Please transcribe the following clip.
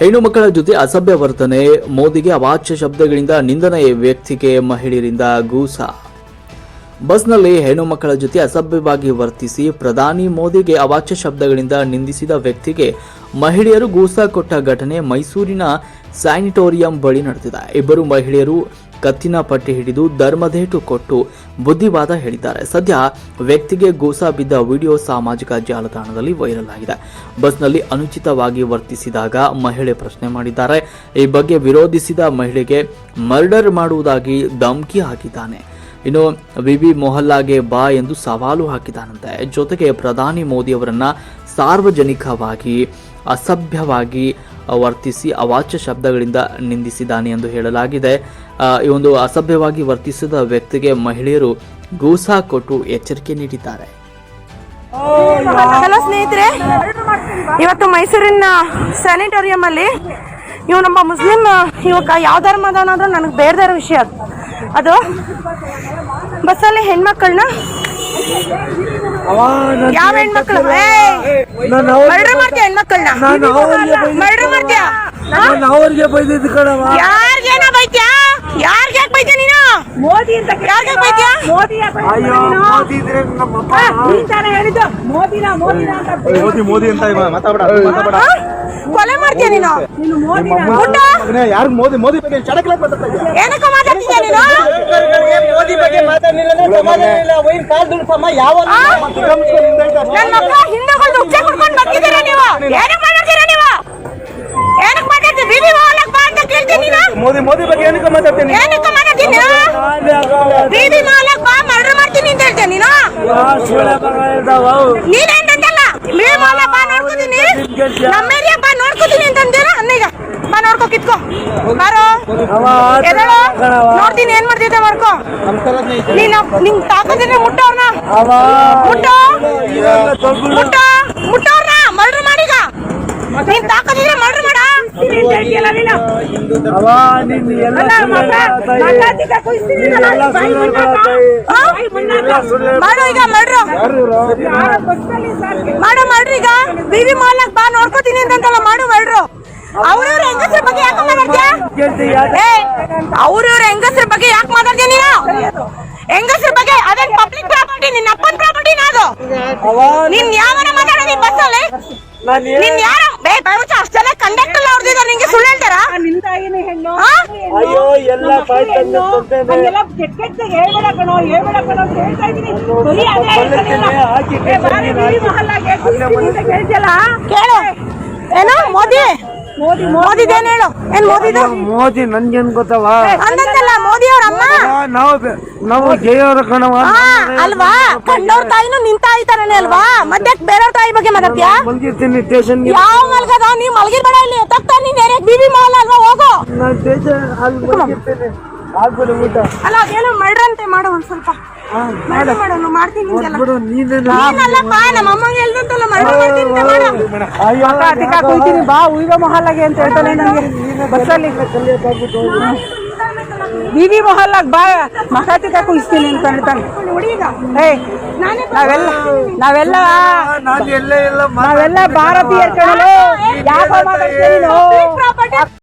ಹೆಣ್ಣು ಮಕ್ಕಳ ಜೊತೆ ಅಸಭ್ಯ ವರ್ತನೆ, ಮೋದಿಗೆ ಅವಾಚ್ಯ ಶಬ್ದಗಳಿಂದ ನಿಂದನೆ ವ್ಯಕ್ತಿಗೆ ಮಹಿಳೆಯರಿಂದ ಗೂಸ. ಬಸ್ನಲ್ಲಿ ಹೆಣ್ಣು ಮಕ್ಕಳ ಜೊತೆ ಅಸಭ್ಯವಾಗಿ ವರ್ತಿಸಿ ಪ್ರಧಾನಿ ಮೋದಿಗೆ ಅವಾಚ್ಯ ಶಬ್ದಗಳಿಂದ ನಿಂದಿಸಿದ ವ್ಯಕ್ತಿಗೆ ಮಹಿಳೆಯರು ಗೂಸ ಕೊಟ್ಟ ಘಟನೆ ಮೈಸೂರಿನ ಸ್ಯಾನಿಟೋರಿಯಂ ಬಳಿ ನಡೆದಿದೆ. ಇಬ್ಬರು ಮಹಿಳೆಯರು ಕತ್ತಿನ ಪಟ್ಟಿ ಹಿಡಿದು ಧರ್ಮದೇಟು ಕೊಟ್ಟು ಬುದ್ಧಿವಾದ ಹೇಳಿದ್ದಾರೆ. ಸದ್ಯ ವ್ಯಕ್ತಿಗೆ ಗೂಸ ಬಿದ್ದ ವಿಡಿಯೋ ಸಾಮಾಜಿಕ ಜಾಲತಾಣದಲ್ಲಿ ವೈರಲ್ ಆಗಿದೆ. ಬಸ್ನಲ್ಲಿ ಅನುಚಿತವಾಗಿ ವರ್ತಿಸಿದಾಗ ಮಹಿಳೆ ಪ್ರಶ್ನೆ ಮಾಡಿದ್ದಾರೆ. ಈ ಬಗ್ಗೆ ವಿರೋಧಿಸಿದ ಮಹಿಳೆಗೆ ಮರ್ಡರ್ ಮಾಡುವುದಾಗಿ ಧಮಕಿ ಹಾಕಿದ್ದಾನೆ. ಇನ್ನು ವಿವಿ ಮೊಹಲ್ಲಾಗೆ ಬಾ ಎಂದು ಸವಾಲು ಹಾಕಿದಾನಂತೆ ಜೊತೆಗೆ ಪ್ರಧಾನಿ ಮೋದಿ ಅವರನ್ನ ಸಾರ್ವಜನಿಕವಾಗಿ, ಅಸಭ್ಯವಾಗಿ ವರ್ತಿಸಿ ಅವಾಚ್ಯ ಶಬ್ದಗಳಿಂದ ನಿಂದಿಸಿದ್ದಾನೆ ಎಂದು ಹೇಳಲಾಗಿದೆ. ಈ ಒಂದು ಅಸಭ್ಯವಾಗಿ ವರ್ತಿಸಿದ ವ್ಯಕ್ತಿಗೆ ಮಹಿಳೆಯರು ಗೂಸಾ ಕೊಟ್ಟು ಎಚ್ಚರಿಕೆ ನೀಡಿದ್ದಾರೆ. ಹಲೋ ಸ್ನೇಹಿತರೆ, ಇವತ್ತು ಮೈಸೂರಿನ ಸ್ಯಾನಿಟೋರಿಯಂ ಅಲ್ಲಿ ಇವ್ ನಮ್ಮ ಮುಸ್ಲಿಂ ಯುವಕ ಯಾವ ಧರ್ಮದ ಅನ್ನೋದು ನನಗೆ ಬೇಡದೇ ವಿಷಯ ಅದು ಅದು. ಬಸ್ಸಲ್ಲಿ ಹೆಣ್ಮಕ್ಳನ್ನ ಯಾವ ಹೆಣ್ಮಕ್ಳು? ಮರ್ಡರ್ ಮಾಡ್ತೀಯ ಹೆಣ್ಮಕ್ಳನ್ನ? ಮರ್ಡರ್ ಮಾಡ್ತೀಯ? ನಾನು ಅವ್ರಿಗೆ ಬೈದಿದ್ದು ಕಣವ ಯಾರ್ಗೇನ ಬೈತ್ಯಾ? ಯಾರ್ಗೆ ಯಾಕೆ ಬೈತೀಯ ನೀನು? ಮೋದಿ ಅಂತ ಯಾರ್ಗೆ ಬೈತೀಯ ಮೋದಿ ಅಯ್ಯೋ ಮೋದಿ ಇದ್ರೆ ನಮ್ಮಪ್ಪ ಹೇಳಿದ್ದು ಮೋದಿನ ಮೋದಿನ ಅಂತ ಮೋದಿ ಮೋದಿ ಅಂತ ಮಾತಾಡ ಮಾತಾಡ ಕೊಲೆ ಮಾಡ್ತೀಯ ನೀನು? ಮೋದಿ ಯಾರು ಮೋದಿ ಮೋದಿ ಬಗ್ಗೆ ಚಡಕ್ಲಾಕ್ ಮಾತಾಡ್ತಾ ಇದ್ಯಾ? ಏನಕ್ಕೆ ಮಾತಾಡ್ತಿದ್ಯಾ ನೀನು? ಮೋದಿ ಬಗ್ಗೆ ಮಾತಾಡಲಿಲ್ಲ ಅಂದ್ರೆ ಸಮಾಧಾನ ಇಲ್ಲ ವೈನ್ ಕಾಲ್ ದುಡ್ಸಮ್ಮ ಯಾವ? ನನ್ನ ಮಕ್ಕಳ ಹಿಂದೂಗಳು ಉಚ್ಚೆ ಕುಡ್ಕೊಂಡು ಬರ್ತಿದ್ದೀರಾ ನೀವು? ಏನಕ್ಕೆ ಮಾತಾಡ್ತೀರಾ ನೀವು? ಏನಕ್ಕೆ ಮಾತಾಡ್ತೀರಿ ಬಿಬಿ ಹೋಗ್ಲಕ್ ಬಾ ಅಂತ ಕೇಳ್ತೀನಿ ನೀನು. ಮೋದಿ ಮೋದಿ ಬಗ್ಗೆ ಮಾತಾಡ್ತೀನಿ. ಏನಕ್ಕೆ ಮಾತಾಡ್ತೀನಿ? ನೀನು ಬಿಬಿ ಹೋಗ್ಲಕ್ ಬಾ ಮರ್ಡರ್ ಮಾಡ್ತೀನಿ ಅಂತ ಹೇಳ್ತೀನಿ ನೀನು? ಬಾ ನೋಡ್ಕೋತೀನಿ. ನಮ್ಮ ಏರಿಯಾ ಬಾ ನೋಡ್ಕೋತೀನಿ ಅಂತಂದಿರ ಅನ್ನೀಗ. ಬಾ ನೋಡ್ಕೋ ಕಿತ್ಕೋ. ಬಾರೋ. ಎದಳು? ನೋಡ್ತೀನಿ ಏನ್ ಮಾಡ್ತಿದ್ದೆ ಮಾಡ್ಕೋ. ನೀನು ನಿಂಗ್ ತಾಕತ್ತಿದ್ರೆ ಮುಟ್ಟವ್ರನ್ನ ಮುಟ್ಟೋ? ಮುಟ್ಟ? ಮುಟ್ಟವ್ರನ್ನ ಮರ್ಡರ್ ಮಾಡೀಗ. ನೀನ್ ತಾಕೋದಿದ್ರೆ ಮರ್ಡರ್ ಮಾಡ. ಮಾಡು ಈಗ ಮಾಡು ಮಾಡ್ರಿ ಈಗ ಬಿವಿ ಮಾಲ್ ಬಾ ನೋಡ್ಕೋತೀನಿ ಅಂತಲ್ಲ ಮಾಡು ಮಾಡ್ರು ಅವ್ರವ್ರ ಹೆಂಗಸ್ರ ಬಗ್ಗೆ ಯಾಕೆ ಮಾತಾಡ್ತೀಯ ಅವ್ರವ್ರ ಹೆಂಗಸ್ರ ಬಗ್ಗೆ ಯಾಕೆ ಮಾತಾಡ್ತೀನಿ ನೀನು ಹೆಂಗಸ್ರ ಬಗ್ಗೆ ಅದೇ ಪಬ್ಲಿಕ್ ಪ್ರಾಪರ್ಟಿ ನಿನ್ನ ಅಪ್ಪನ ಪ್ರಾಪರ್ಟಿ ಅದು ನಿನ್ ಯಾವನ ಮಾತಾಡೋದಿ ಬಸ್ ಬಸ್ಸಲ್ಲಿ ನಿನ್ ಯಾರ ಬೇ ಅಯ್ಯೋ ಎಲ್ಲ ಹೆಣ್ಣು ಹಂಗೆಲ್ಲ ಕೆಟ್ಟ ಕೆಟ್ಟ ಹೇಳ್ಬೇಡ ಕಣೋ ಹೇಳ್ಬೇಡ ಕಣೋ ಅಂತ ಹೇಳ್ತಾ ಇದೀನಿ ಬರೀ ಅದೇ ಹೇಳ್ತಾನಿಲ್ಲ. ಹಾಕಿ ಬಾರಿ ಬೀದಿ ಮಹಲ್ಲಾಗೆ ಕೂರ್ಸ್ತೀನಿ ಅಂತ ಕೇಳ್ತಿಯಲ್ಲ? ಕೇಳು. ಏನು ಮೋದಿ? ಮೋದಿ ಮೋದಿ ಹೇಳು? ಏನ್ ಮೋದಿದು? ಮೋದಿ ನನ್ಗೇನ್ ಗೊತ್ತವ ನಾವು ಬೆ- ನಾವು ಜಯವ್ರ ಕಣವ ಅಲ್ವಾ? ತಾಯಿನೂ ಅಲ್ವಾ? ಮತ್ತೆ ಬೇರೆಯವ್ರ ತಾಯಿ ಬಗ್ಗೆ ಮಾತಾಡ್ತೀಯಾ? ಯಾವ ಮಲ್ಗದ? ನೀ ಮಲಗಿರ್ಬೇಡ ಇಲ್ಲಿ. ತಕ್ಕ ನೀನ್ ಏರಿಯಾಕ್ ಬಿಬಿ ಮಹಲ್ ಅಲ್ವಾ? ಹೋಗು. ನಾನು ಸ್ಟೇಷನ್ ಅಲ್ಲಿ ಊಟ. ಅದೇನೋ ಮಾಡ್ರಂತೆ ಮಾಡು ಒಂದ್ ಸ್ವಲ್ಪ. ಬಾ ಉಯ್ಗ ಮೊಹಲ್ಲಾಗೆ ಅಂತ ಹೇಳ್ತಾನೆ ನನಗೆ ಬಸ್ಸಲ್ಲಿ. ಬೀದಿ ಮೊಹಲ್ಲಾಗ ಬಾ ಮಹಾತಿಕ ಕುಯಿಸ್ತೀನಿ ಅಂತ ಹೇಳ್ತಾನೆ ಏ ನಾವೆಲ್ಲ ನಾವೆಲ್ಲ ನಾನು ಎಲ್ಲೇ ಇಲ್ಲ ನಾವೆಲ್ಲ ಭಾರತೀಯರ ಕಣಲು ಯಾಕೆ